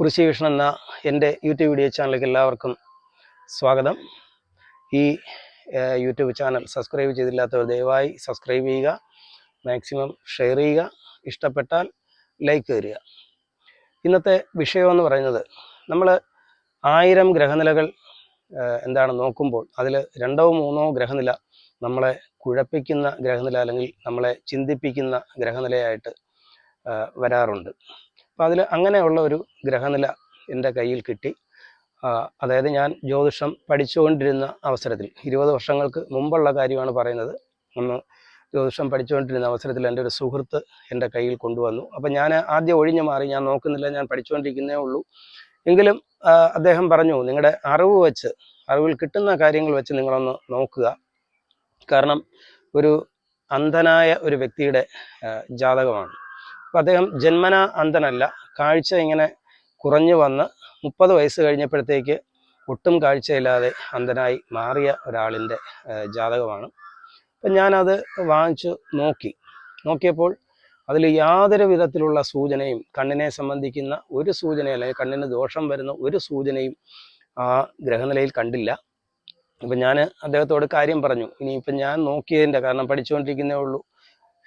കുറിശി വിഷ്ണു എന്ന എന്റെ YouTube video ചാനലിലേക്ക് എല്ലാവർക്കും സ്വാഗതം. ഈ യൂട്യൂബ് ചാനൽ സബ്സ്ക്രൈബ് ചെയ്തില്ലാത്തവർ ദയവായി സബ്സ്ക്രൈബ് ചെയ്യുക മാക്സിമം ഷെയർ ചെയ്യുക ഇഷ്ടപ്പെട്ടാൽ ലൈക്ക് തരിക. ഇന്നത്തെ വിഷയമെന്ന് പറയുന്നത് നമ്മൾ ആയിരം ഗ്രഹനിലകൾ എന്താണ് നോക്കുമ്പോൾ അതിൽ രണ്ടോ മൂന്നോ ഗ്രഹനില നമ്മളെ കുഴപ്പിക്കുന്ന ഗ്രഹനില അല്ലെങ്കിൽ നമ്മളെ ചിന്തിപ്പിക്കുന്ന ഗ്രഹനിലയായിട്ട് വരാറുണ്ട്. അപ്പോൾ അതിൽ അങ്ങനെയുള്ള ഒരു ഗ്രഹനില എന്റെ കയ്യിൽ കിട്ടി. അതായത് ഞാൻ ജ്യോതിഷം പഠിച്ചുകൊണ്ടിരുന്ന അവസരത്തിൽ ഇരുപത് വർഷങ്ങൾക്ക് മുമ്പുള്ള കാര്യമാണ് പറയുന്നത്. അന്ന് ജ്യോതിഷം പഠിച്ചുകൊണ്ടിരുന്ന അവസരത്തിൽ എന്റെ ഒരു സുഹൃത്ത് എന്റെ കയ്യിൽ കൊണ്ടുവന്നു. അപ്പം ഞാൻ ആദ്യം ഒഴിഞ്ഞു മാറി ഞാൻ നോക്കുന്നില്ല ഞാൻ പഠിച്ചുകൊണ്ടിരിക്കുന്നേ ഉള്ളൂ. എങ്കിലും അദ്ദേഹം പറഞ്ഞു നിങ്ങളുടെ അറിവ് വെച്ച് അറിവിൽ കിട്ടുന്ന കാര്യങ്ങൾ വെച്ച് നിങ്ങളൊന്ന് നോക്കുക. കാരണം ഒരു അന്ധനായ ഒരു വ്യക്തിയുടെ ജാതകമാണ്. അദ്ദേഹം ജന്മന അന്ധനല്ല. കാഴ്ച ഇങ്ങനെ കുറഞ്ഞു വന്ന് മുപ്പത് വയസ്സ് കഴിഞ്ഞപ്പോഴത്തേക്ക് ഒട്ടും കാഴ്ചയില്ലാതെ അന്ധനായി മാറിയ ഒരാളിന്റെ ജാതകമാണ്. അപ്പം ഞാനത് വാങ്ങിച്ചു നോക്കി. നോക്കിയപ്പോൾ അതിൽ യാതൊരു വിധത്തിലുള്ള സൂചനയും കണ്ണിനെ സംബന്ധിക്കുന്ന ഒരു സൂചനയും അല്ലെങ്കിൽ കണ്ണിന് ദോഷം വരുന്ന ഒരു സൂചനയും ആ ഗ്രഹനിലയിൽ കണ്ടില്ല. അപ്പം ഞാൻ അദ്ദേഹത്തോട് കാര്യം പറഞ്ഞു. ഇനിയിപ്പം ഞാൻ നോക്കിയതിന്റെ കാരണം പഠിച്ചുകൊണ്ടിരിക്കുന്നേ ഉള്ളൂ.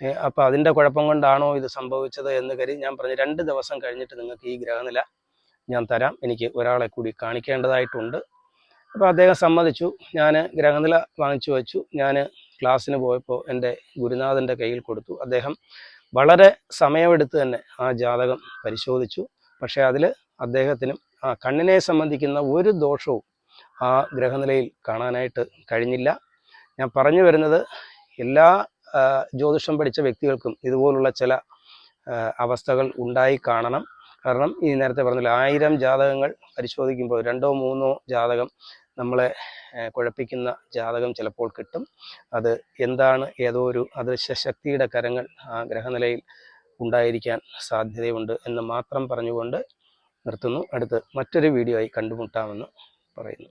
അപ്പം അതിന്റെ കുഴപ്പം കൊണ്ടാണോ ഇത് സംഭവിച്ചത് എന്ന് കരുതി ഞാൻ പറഞ്ഞു രണ്ട് ദിവസം കഴിഞ്ഞിട്ട് നിങ്ങൾക്ക് ഈ ഗ്രഹനില ഞാൻ തരാം. എനിക്ക് ഒരാളെ കൂടി കാണിക്കേണ്ടതായിട്ടുണ്ട്. അപ്പോൾ അദ്ദേഹം സമ്മതിച്ചു. ഞാൻ ഗ്രഹനില വാങ്ങിച്ചു വെച്ചു. ഞാൻ ക്ലാസ്സിന് പോയപ്പോൾ എന്റെ ഗുരുനാഥന്റെ കയ്യിൽ കൊടുത്തു. അദ്ദേഹം വളരെ സമയമെടുത്ത് തന്നെ ആ ജാതകം പരിശോധിച്ചു. പക്ഷേ അതിൽ അദ്ദേഹത്തിനും ആ കണ്ണിനെ സംബന്ധിക്കുന്ന ഒരു ദോഷവും ആ ഗ്രഹനിലയിൽ കാണാനായിട്ട് കഴിഞ്ഞില്ല. ഞാൻ പറഞ്ഞു വരുന്നത് എല്ലാ ജ്യോതിഷം പഠിച്ച വ്യക്തികൾക്കും ഇതുപോലുള്ള ചില അവസ്ഥകൾ ഉണ്ടായി കാണണം. കാരണം ഈ നേരത്തെ പറഞ്ഞില്ല ആയിരം ജാതകങ്ങൾ പരിശോധിക്കുമ്പോൾ രണ്ടോ മൂന്നോ ജാതകം നമ്മളെ കുഴപ്പിക്കുന്ന ജാതകം ചിലപ്പോൾ കിട്ടും. അത് എന്താണ് ഏതോ ഒരു അദൃശ്യ ശക്തിയുടെ കരങ്ങൾ ആ ഗ്രഹനിലയിൽ ഉണ്ടായിരിക്കാൻ സാധ്യതയുണ്ട് എന്ന് മാത്രം പറഞ്ഞുകൊണ്ട് നിർത്തുന്നു. അടുത്ത് മറ്റൊരു വീഡിയോ ആയി കണ്ടുമുട്ടാമെന്ന് പറയുന്നു.